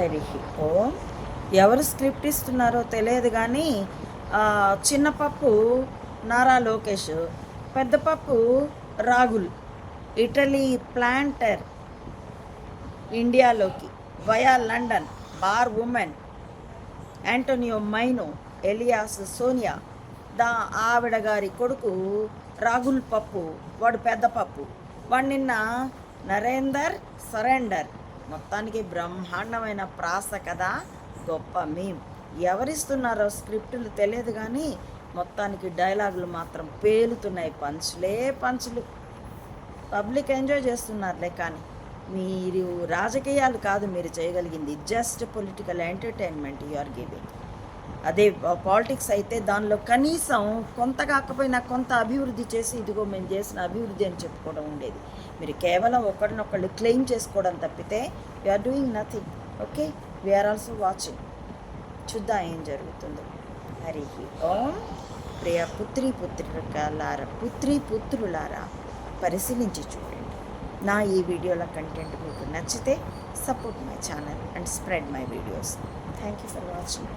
హరి ఓం ఎవరు స్క్రిప్ట్ ఇస్తున్నారో తెలియదు కానీ చిన్న పప్పు నారా లోకేష్ పెద్ద పప్పు రాగుల్ Italy planter ఇండియాలోకి via London bar women Antonio Maino alias Sonia దా ఆవిడ గారి కొడుకు రాగుల్ పప్పు వాడు పెద్ద పప్పు. వాడు నిన్న నరేందర్ సరెండర్. మొత్తానికి బ్రహ్మాండమైన ప్రాస కదా గొప్ప మీమ్ ఎవరిస్తున్నారో స్క్రిప్టులు తెలియదు కానీ మొత్తానికి డైలాగులు మాత్రం పేలుతున్నాయి. పంచులే పంచులు. పబ్లిక్ ఎంజాయ్ చేస్తున్నారులే కానీ మీరు రాజకీయాలు కాదు మీరు చేయగలిగింది. Just political entertainment you are giving. అదే పాలిటిక్స్ అయితే దానిలో కనీసం కొంత కాకపోయినా కొంత అభివృద్ధి చేసి ఇదిగో మేము చేసిన అభివృద్ధి అని చెప్పుకోవడం ఉండేది. మీరు కేవలం ఒకరినొకళ్ళు క్లెయిమ్ చేసుకోవడం తప్పితే we are are doing nothing okay we are also watching చూద్దాం ఏం జరుగుతుందో? హరి ఓం. ప్రియ పుత్రి పుత్రులారా పుత్రి పుత్రులారా పరిశీలించి చూడండి. నా ఈ వీడియోల కంటెంట్ మీకు నచ్చితే support my channel and spread my videos thank you for watching